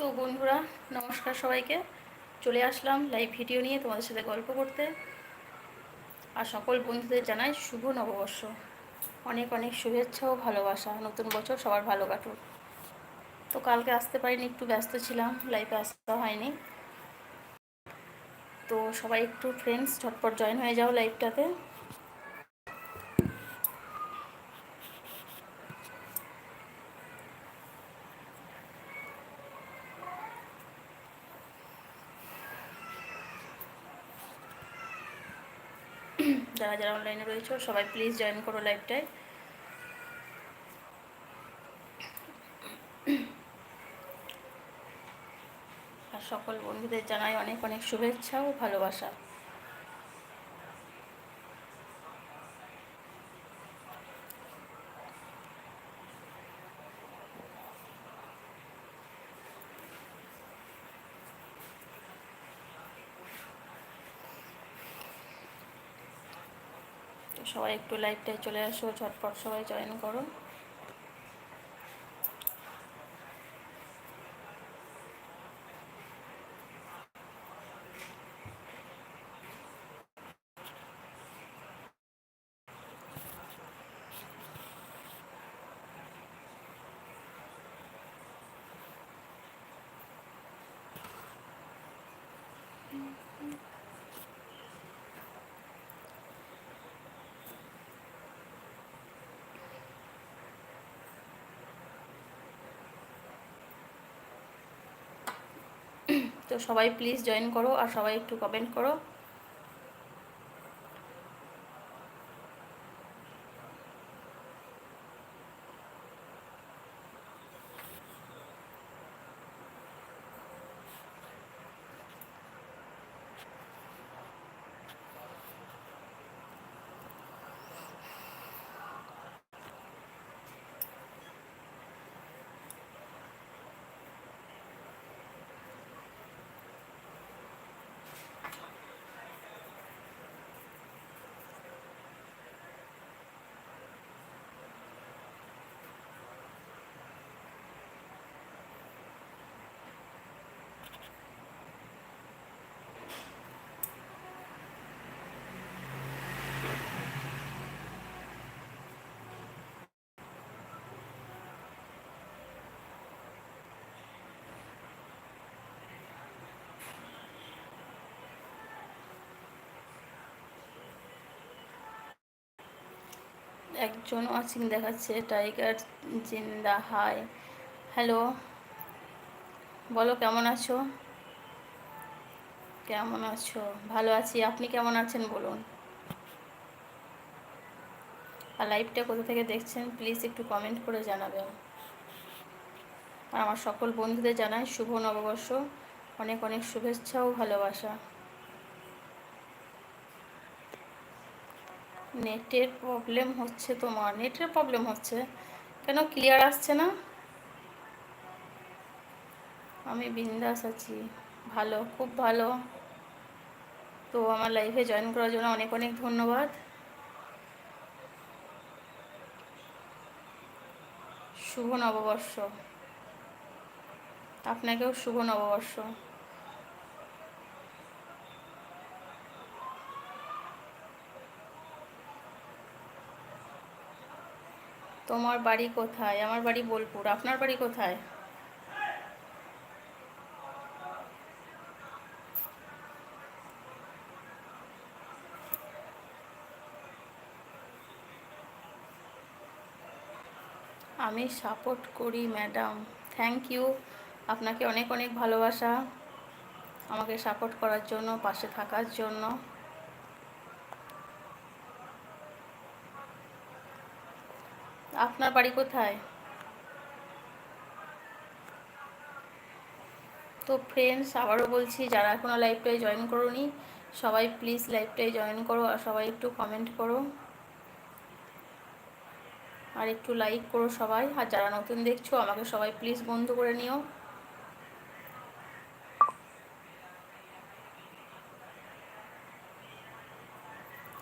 তো বন্ধুরা, নমস্কার সবাইকে। চলে আসলাম লাইভ ভিডিও নিয়ে তোমাদের সাথে গল্প করতে। আর সকল বন্ধুদের জানাই শুভ নববর্ষ। অনেক অনেক শুভেচ্ছা ও ভালোবাসা। নতুন বছর সবার ভালো কাটুক। তো কালকে আসতে পারিনি, একটু ব্যস্ত ছিলাম লাইভে আসতে হয়নি। তো সবাই একটু ফ্রেন্ডস ঝটপট জয়েন হয়ে যাও লাইভটাতে যারা যারা অনলাইনে রয়েছে সবাই প্লিজ জয়েন করো লাইভটায় আর সকল বন্ধুদের জানাই অনেক অনেক শুভেচ্ছা ও ভালোবাসা। সবাই একটু লাইভটায় চলে আসো ঝটপট সবাই জয়েন করো। তো সবাই প্লিজ জয়েন করো আর সবাই একটু কমেন্ট করো। একজন ওয়াচিং দেখাচ্ছে, টাইগার জিন্দা, হাই। হ্যালো, বলো কেমন আছো? কেমন আছো? ভালো আছি, আপনি কেমন আছেন বলুন। আর লাইভটা কোথা থেকে দেখছেন প্লিজ একটু কমেন্ট করে জানাবেন। আর আমার সকল বন্ধুদের জানাই শুভ নববর্ষ। অনেক অনেক শুভেচ্ছা ও ভালোবাসা। নেটের প্রবলেম হচ্ছে তোমার। নেটের প্রবলেম হচ্ছে। কেন ক্লিয়ার আসছে না? আমি বিন্দাস আছি। ভালো, খুব ভালো। তো আমার লাইফে জয়েন করার জন্য অনেক অনেক ধন্যবাদ। শুভ নববর্ষ। আপনাকেও শুভ নববর্ষ। তোমার বাড়ি কোথায়? আমার বাড়ি বোলপুর। আপনার বাড়ি কোথায়? আমি সাপোর্ট করি ম্যাডাম থ্যাংক ইউ আপনাকে অনেক অনেক ভালোবাসা। আমাকে সাপোর্ট করার জন্য, পাশে থাকার জন্য। আপনার বাড়ি কোথায়? তো ফ্রেন্ডস আবারও বলছি, যারা এখনও লাইভটায় জয়েন করোনি, সবাই প্লিজ লাইভটায় জয়েন করো আর সবাই একটু কমেন্ট করো। আর একটু লাইক করো সবাই। আর যারা নতুন দেখছ, আমাকে সবাই প্লিজ বন্ধু করে নিও।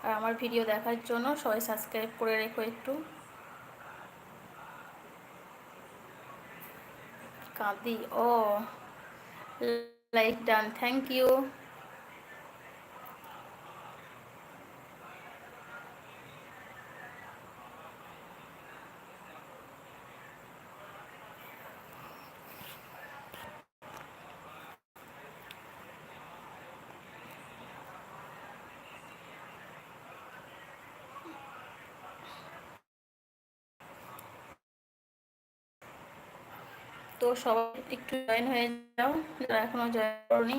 আর আমার ভিডিও দেখার জন্য সবাই সাবস্ক্রাইব করে রেখো একটু। The Oh, like done. Thank you. তো সবাই একটু জয়েন হয়ে যাও। যারা এখনও জয়েন করনি,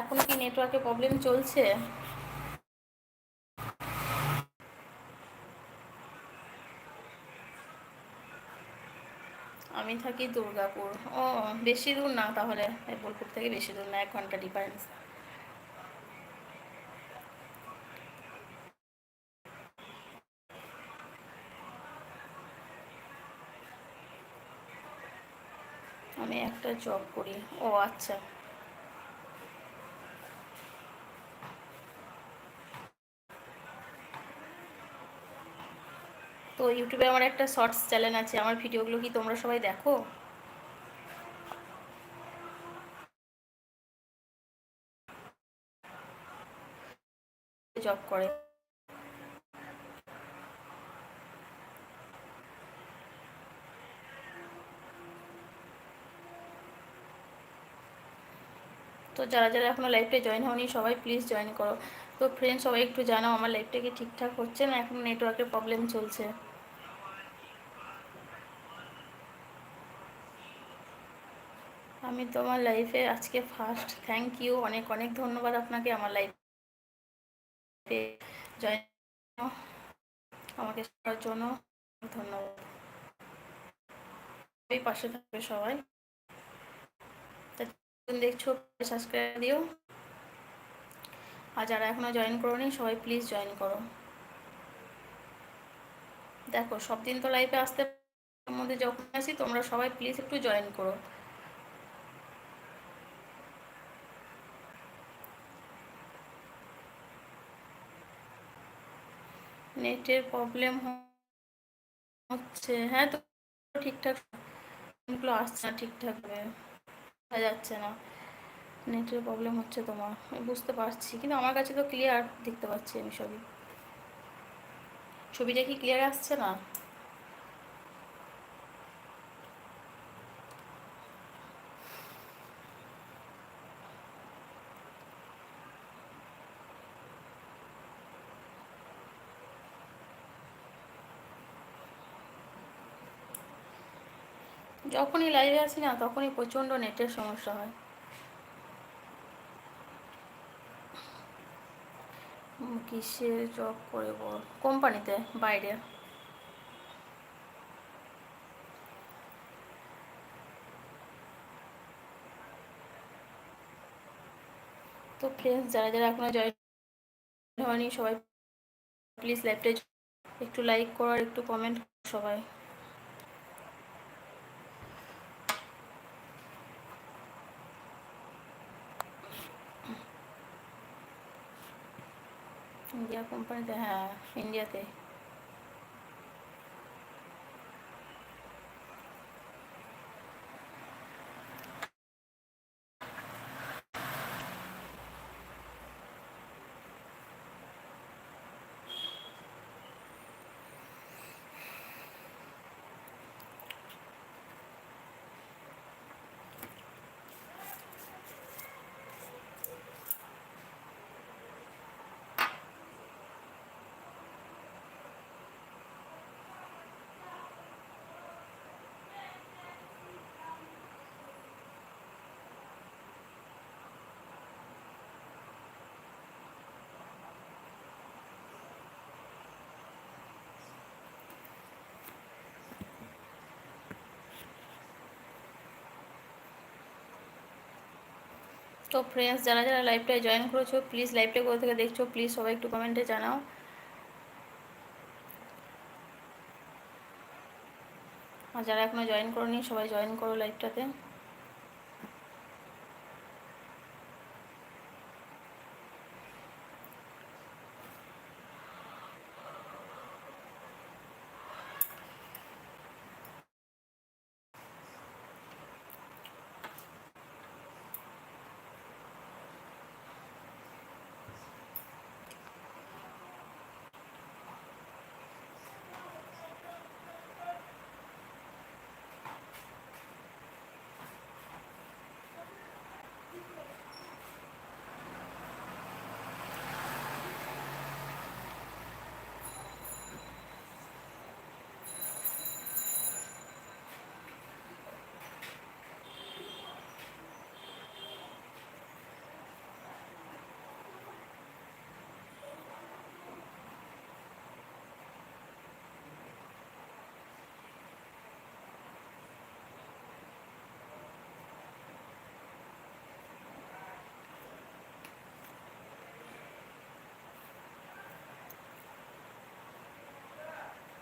এখনও কি নেটওয়ার্কে প্রবলেম চলছে? আমি থাকি দুর্গাপুর। ও, বেশি দূর না তাহলে বোলপুর থেকে বেশি দূর না, এক ঘণ্টা ডিফারেন্স আমি একটা জব করি। ও আচ্ছা। তো ইউটিউবে আমার একটা শর্টস চ্যানেল আছে, আমার ভিডিওগুলো কি তোমরা সবাই দেখো? জব করে। তো যারা যারা এখনও লাইভটা জয়েন হয়নি সবাই প্লিজ জয়েন করো। তো ফ্রেন্ড সবাই একটু জানাও, আমার লাইফটা কি ঠিকঠাক হচ্ছে না এখন নেটওয়ার্কের প্রবলেম চলছে? আমি তোমার লাইফে আজকে ফার্স্ট থ্যাংক ইউ অনেক অনেক ধন্যবাদ আপনাকে আমার লাইফে জয়েন আমাকে জন্য, ধন্যবাদ। পাশে থাকবে সবাই। দেখছ সাবস্ক্রাইব দিও। আর যারা এখনও জয়েন করোনি, সবাই প্লিজ জয়েন করো। দেখো সব দিন তো লাইফে আসতে মধ্যে যখন আসি, তোমরা সবাই প্লিজ একটু জয়েন করো। নেটের প্রবলেম হচ্ছে। হ্যাঁ তো ঠিকঠাক। আসছে না ঠিকঠাকভাবে যাচ্ছে না। নেটের প্রবলেম হচ্ছে তোমার বুঝতে পারছি, কিন্তু আমার কাছে তো ক্লিয়ার দেখতে পাচ্ছি আমি সবই ছবিটা কি ক্লিয়ার আসছে না? যখনই লাইভে আসি না, তখনই প্রচণ্ড নেটের সমস্যা হয়। কিসে জব করে বল কোম্পানিতে, বাইরে। তো ফ্রেন্ডস যারা যারা এখনও জয়েন হয়নি, সবাই প্লিজ লাইভটা একটু লাইক করো আর একটু কমেন্ট সবাই। ইন্ডিয়া কোম্পানিতে হ্যাঁ ইন্ডিয়াতে তো ফ্রেন্ডস যারা যারা লাইভটায় জয়েন করেছ প্লিজ লাইভটা কোথা থেকে দেখছ প্লিজ সবাই একটু কমেন্টে জানাও। আর যারা এখনও জয়েন করো সবাই জয়েন করো লাইভটাতে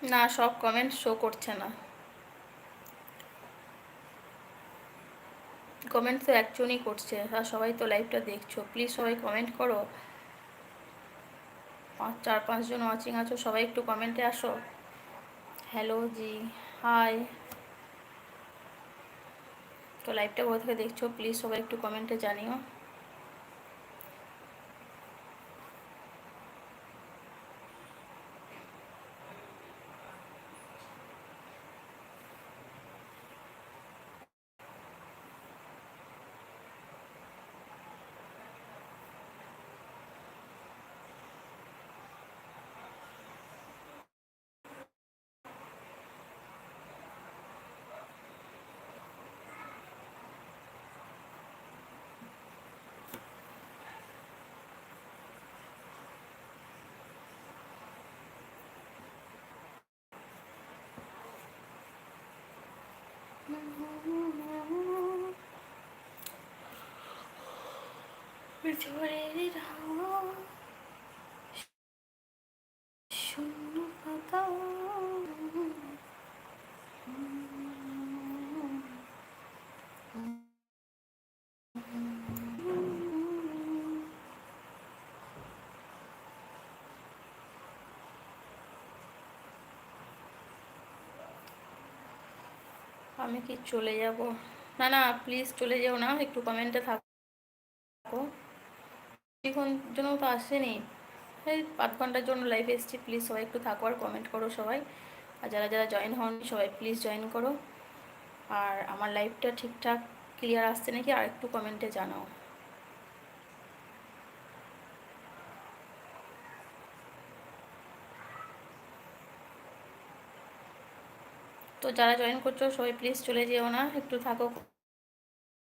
না, সব কমেন্ট শো করছে না। কমেন্ট তো একজনই করছে, আর সবাই তো লাইভটা দেখছ। প্লিজ সবাই কমেন্ট করো। পাঁচ, চার পাঁচজন ওয়াচিং আছো, সবাই একটু কমেন্টে আসো। হ্যালো জি হাই তো লাইভটা কোথা থেকে দেখছ? প্লিজ সবাই একটু কমেন্টে জানিও। We what it all. আমি কি চলে যাব? না না প্লিজ চলে যেও না, একটু কমেন্টে থাকো এখন জন্য তো আসেনি। এই পাঁচ ঘণ্টার জন্য লাইভ এসেছি প্লিজ সবাই একটু থাকো আর কমেন্ট করো সবাই। আর যারা যারা জয়েন হন সবাই প্লিজ জয়েন করো। আর আমার লাইভটা ঠিকঠাক ক্লিয়ার আসছে নাকি, আর একটু কমেন্টে জানাও। তো যারা জয়েন করছ, সবাই প্লিজ চলে যেও না, একটু থাকো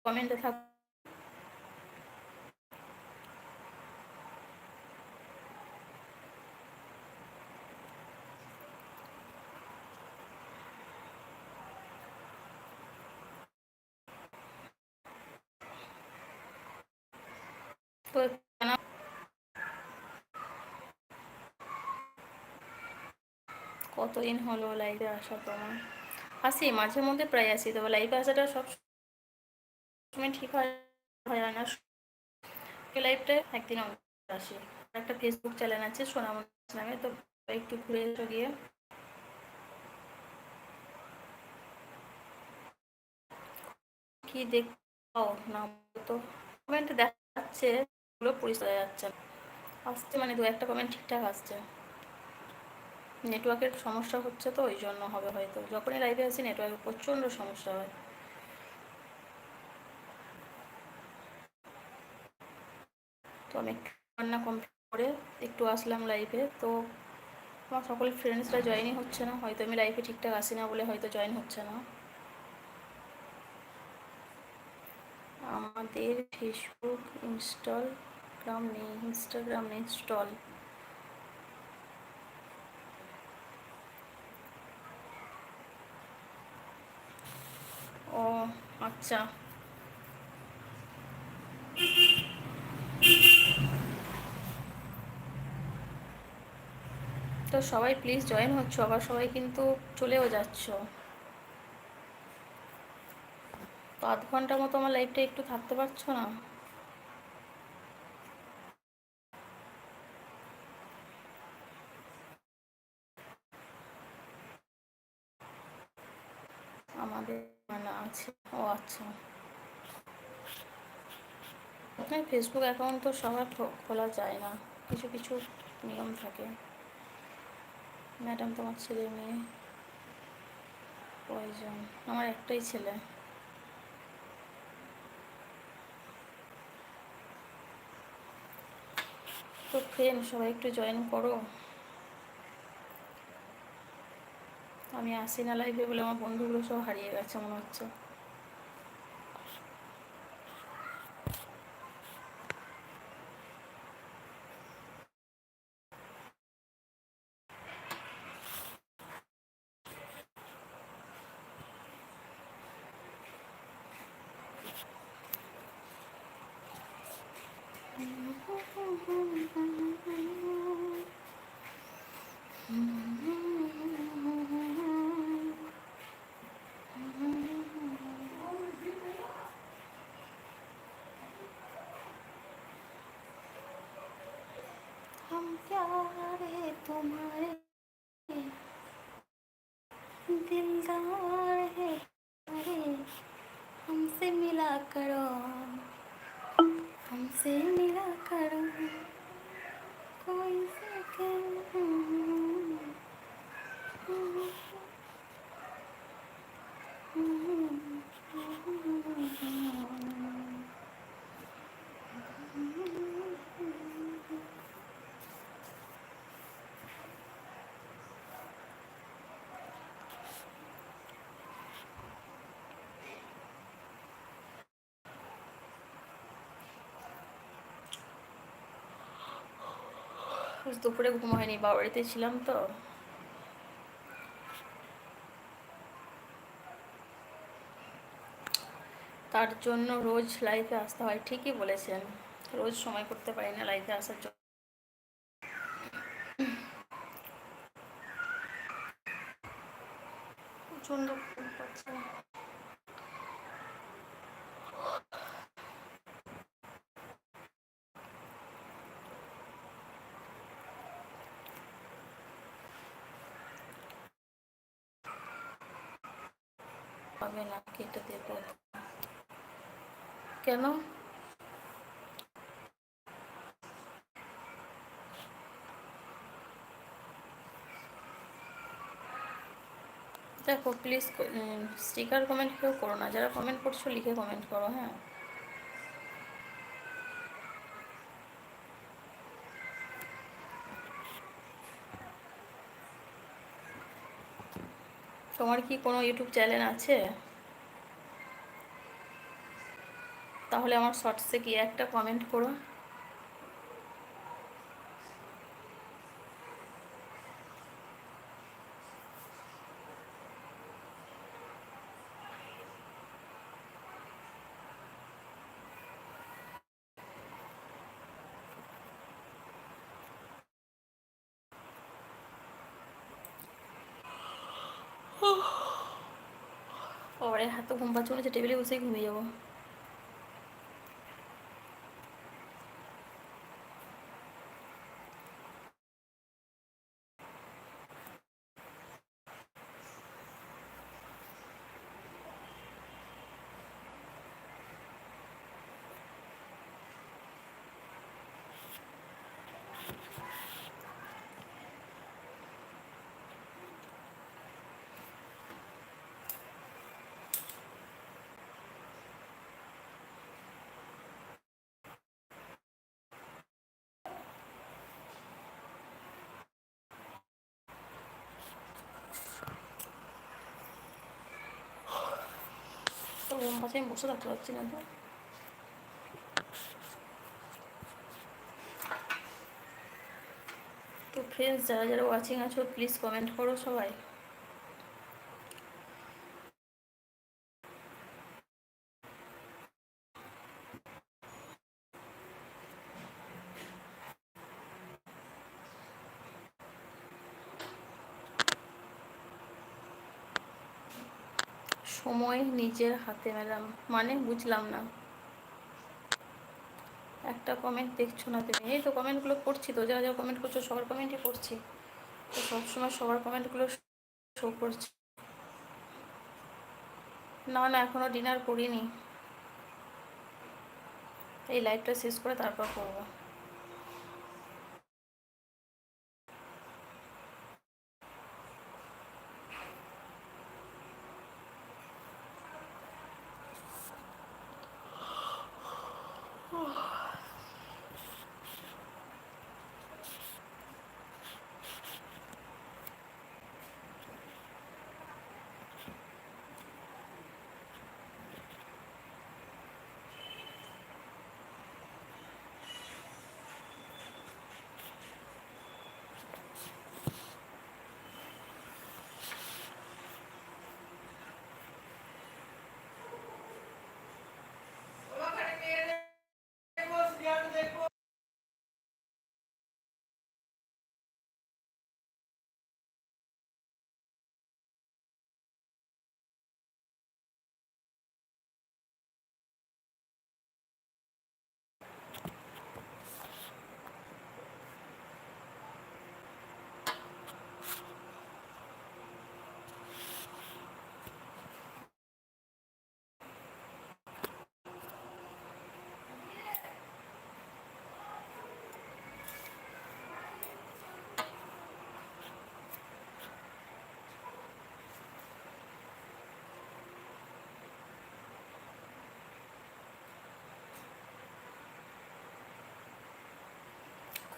কমেন্টে থাকো। কতদিন হলো লাইভে আসা তোমার আসি, মাঝে মধ্যে প্রায় আসি। তবে লাইভে আসাটা সব সময় ঠিক হয় না। লাইভটা একদিন আসি। একটা ফেসবুক চ্যানেল আছে সোনামন নামে, তো একটু ঘুরে এসো গিয়ে। কি দেখ না তো কমেন্ট দেখাচ্ছে, পুরো পরিষ্কার যাচ্ছে। আসছে মানে দু একটা কমেন্ট ঠিকঠাক আসছে। নেটওয়ার্কের সমস্যা হচ্ছে তো, ওই জন্য হবে হয়তো। যখনই লাইভে আসি নেটওয়ার্কের প্রচণ্ড সমস্যা হয়। তো আমি রান্না কমপ্লিট করে একটু আসলাম লাইভে তো আমার সকল ফ্রেন্ডসরা জয়েনই হচ্ছে না। হয়তো আমি লাইফে ঠিকঠাক আসি না বলে হয়তো জয়েন হচ্ছে না। আমাদের ফেসবুক ইনস্টলগ্রাম নেই ইনস্টাগ্রাম নেই ইনস্টল আচ্ছা। তো সবাই প্লিজ জয়েন হচ্ছ, আবার সবাই কিন্তু চলেও যাচ্ছ। তো আধ ঘণ্টার মতো আমার লাইফটা একটু থাকতে পারছ না আমাদের মানে আছে ও আচ্ছা। হ্যাঁ ফেসবুক অ্যাকাউন্ট তো সবার খোলা যায় না। কিছু কিছু নিয়ম থাকে। ম্যাডাম তোমার ছেলে মেয়ে, কয়জন? আমার একটাই ছেলে। তো ফ্রেন্ড সবাই একটু জয়েন করো। আমি আসি না লাইভে বলে আমার বন্ধুগুলো সব হারিয়ে গেছে মনে হচ্ছে। प्यार है तुम्हारे दिलदार দুপুরে ঘুম হয়নি বাড়িতে ছিলাম তো। তার জন্য রোজ লাইফে আসতে হয়, ঠিকই বলেছেন। রোজ সময় করতে পারি না লাইফে আসার জন্য প্রচণ্ড পাচ্ছে পাবে না, কেটে দেবে। কেন? দেখো প্লিজ স্টিকার কমেন্ট কেউ করো না। যারা কমেন্ট করছ, লিখে কমেন্ট করো হ্যাঁ? তোমার কি কোনো ইউটিউব চ্যানেল আছে? তাহলে আমার শর্টসে গিয়ে একটা কমেন্ট করো। ওরে হাত ঘুম পাচ্ছে টেবিলে বসেই ঘুমিয়ে যাব। তো ঘুম আমি বসে থাকতে পারছি না তো তো ফ্রেন্ডস যারা যারা ওয়াচিং আছো প্লিজ কমেন্ট করো সবাই সময় নিজের হাতে ম্যাডাম মানে বুঝলাম না। একটা কমেন্ট দেখছ না তুমি? এই তো কমেন্টগুলো পড়ছি তো যারা যারা কমেন্ট করছ, সবার কমেন্টই পড়ছি। তো সবসময় সবার কমেন্টগুলো শো করছি। না না এখনও ডিনার করিনি। এই লাইভটা শেষ করে তারপর করব।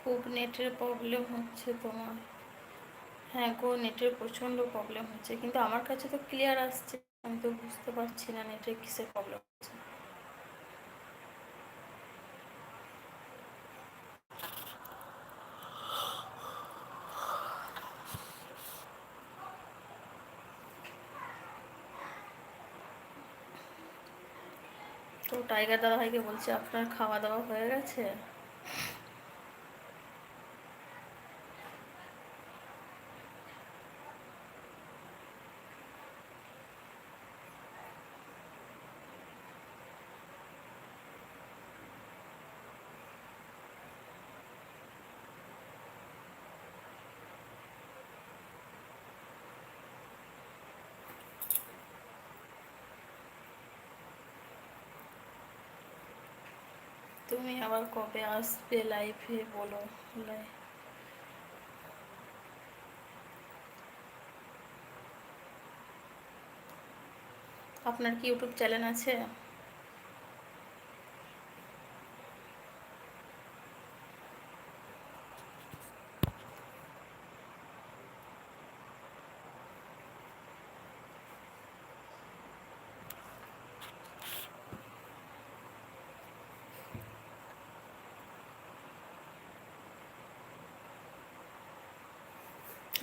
খুব নেটের প্রবলেম হচ্ছে তোমার। হ্যাঁ গো, নেটের প্রচণ্ড প্রবলেম হচ্ছে। কিন্তু আমার কাছে তো ক্লিয়ার আসছে, আমি তো বুঝতে পারছি না নেটের কিসের প্রবলেম হচ্ছে। তো টাইগার দাদা ভাইকে বলছে, আপনার খাওয়া দাওয়া হয়ে গেছে? তুমি আবার কবে আসবে লাইফে বলো আপনার কি ইউটিউব চ্যানেল আছে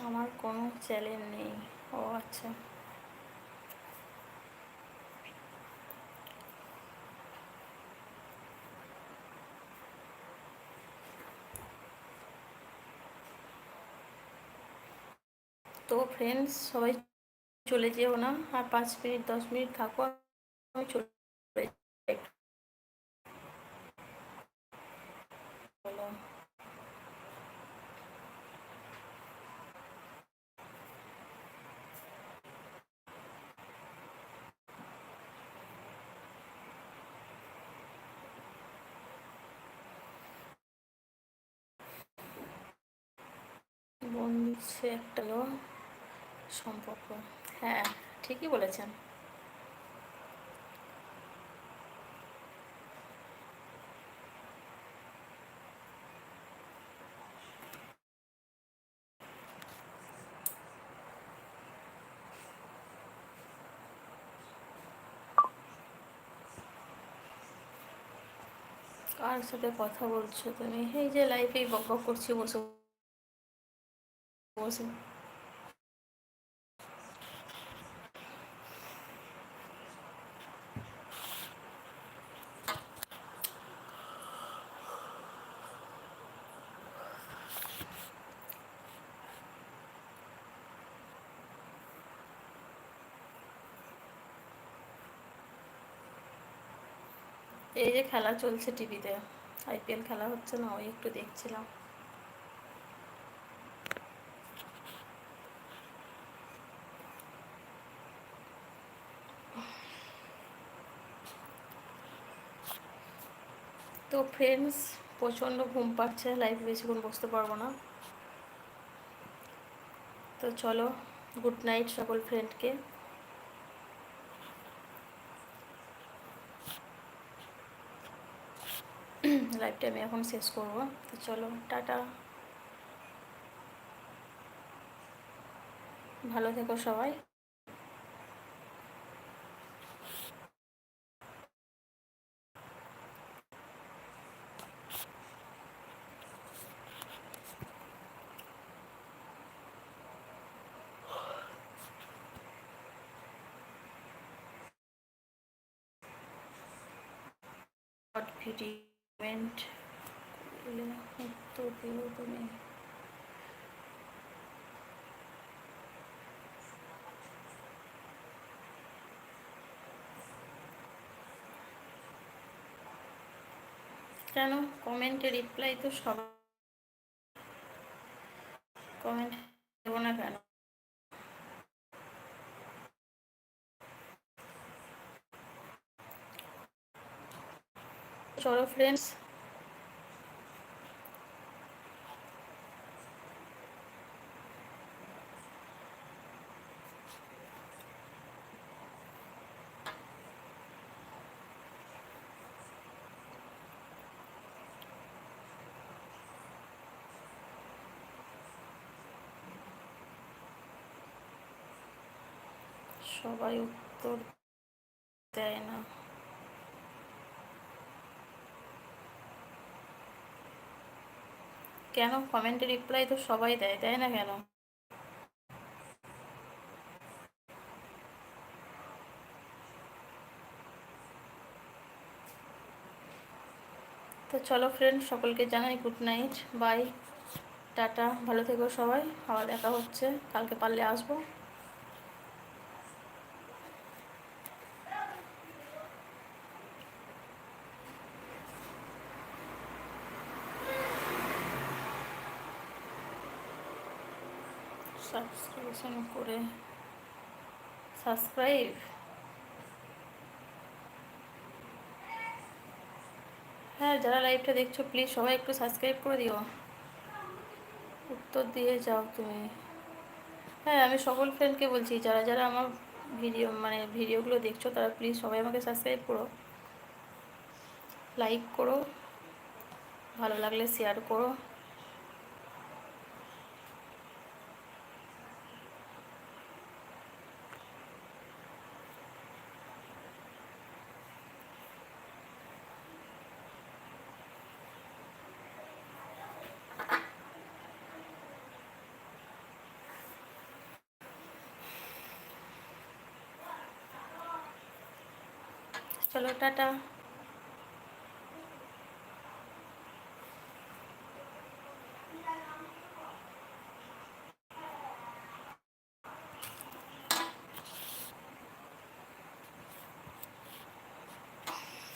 আমার কোনো চ্যানেল নেই। ও আচ্ছা। তো ফ্রেন্ডস সবাই চলে যেও না। আর পাঁচ মিনিট, দশ মিনিট থাকো, আমি চলে বন্ধু একটা সম্পর্ক। হ্যাঁ ঠিকই বলেছেন। কার সাথে কথা বলছো তুমি? এই যে লাইফেই বক করছি, বসে বসে এই যে খেলা চলছে টিভিতে আইপিএল খেলা হচ্ছে না ওই একটু দেখছিলাম। তো ফ্রেন্ডস প্রচণ্ড ঘুম পাচ্ছে লাইফ বেশিক্ষণ বসতে পারব না। তো চলো গুড নাইট সকল ফ্রেন্ডকে লাইফটা আমি এখন শেষ করব। তো চলো, টাটা। ভালো থেকো সবাই ভিডিও কমেন্ট করলে উত্তর দিও তুমি কেন? কমেন্টে রিপ্লাই তো সব কমেন্ট দেবো না কেন? চলো ফ্রেন্ডস সবাই উত্তর দেয় না। কেন? কমেন্টে রিপ্লাই তো সবাই দেয় দেয় না কেন? তো চলো ফ্রেন্ড সকলকে জানাই গুড নাইট বাই টাটা, ভালো থেকো সবাই, আবার দেখা হচ্ছে, কালকে পারলে আসব। সাবস্ক্রিপশন করে সাবস্ক্রাইব হ্যাঁ যারা লাইভটা দেখছ প্লিজ সবাই একটু সাবস্ক্রাইব করে দিও। উত্তর দিয়ে যাও তুমি। হ্যাঁ আমি সকল ফ্রেন্ডকে বলছি, যারা যারা আমার ভিডিও মানে ভিডিওগুলো দেখছ, তারা প্লিজ সবাই আমাকে সাবস্ক্রাইব করো। লাইক করো। ভালো লাগলে শেয়ার করো। চলো টাটা।